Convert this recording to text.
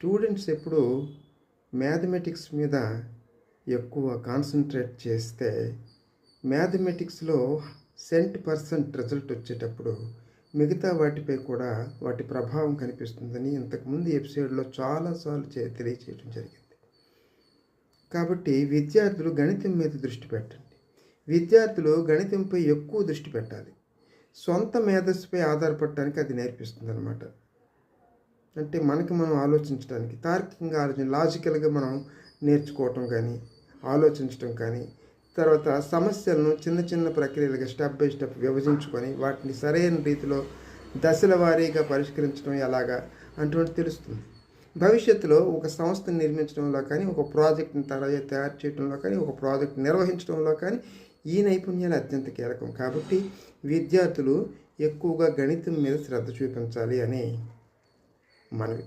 Students ఎప్పుడు mathematics మీద ఎక్కువ కాన్సన్ట్రేట్ చేస్తే మ్యాథమెటిక్స్లో సెంట్ పర్సెంట్ రిజల్ట్ వచ్చేటప్పుడు మిగతా వాటిపై కూడా వాటి ప్రభావం కనిపిస్తుందని ఇంతకుముందు ఎపిసోడ్లో చాలాసార్లు చే తెలియచేయడం జరిగింది. కాబట్టి విద్యార్థులు గణితం మీద దృష్టి పెట్టండి. విద్యార్థులు గణితంపై ఎక్కువ దృష్టి పెట్టాలి. సొంత మేధస్సుపై ఆధారపడటానికి అది నేర్పిస్తుంది అనమాట అంటే మనకి మనం ఆలోచించడానికి తార్కికంగా ఆలోచన లాజికల్గా మనం నేర్చుకోవటం కానీ ఆలోచించటం కానీ తర్వాత సమస్యలను చిన్న చిన్న ప్రక్రియలుగా స్టెప్ బై స్టెప్ విభజించుకొని వాటిని సరైన రీతిలో దశల వారీగా పరిష్కరించడం ఎలాగా అటువంటి తెలుస్తుంది. భవిష్యత్తులో ఒక సంస్థను నిర్మించడంలో కానీ ఒక ప్రాజెక్ట్ని తయారు తయారు చేయడంలో కానీ ఒక ప్రాజెక్ట్ నిర్వహించడంలో కానీ ఈ నైపుణ్యాలు అత్యంత కీలకం. కాబట్టి విద్యార్థులు ఎక్కువగా గణితం మీద శ్రద్ధ చూపించాలి అని మనవి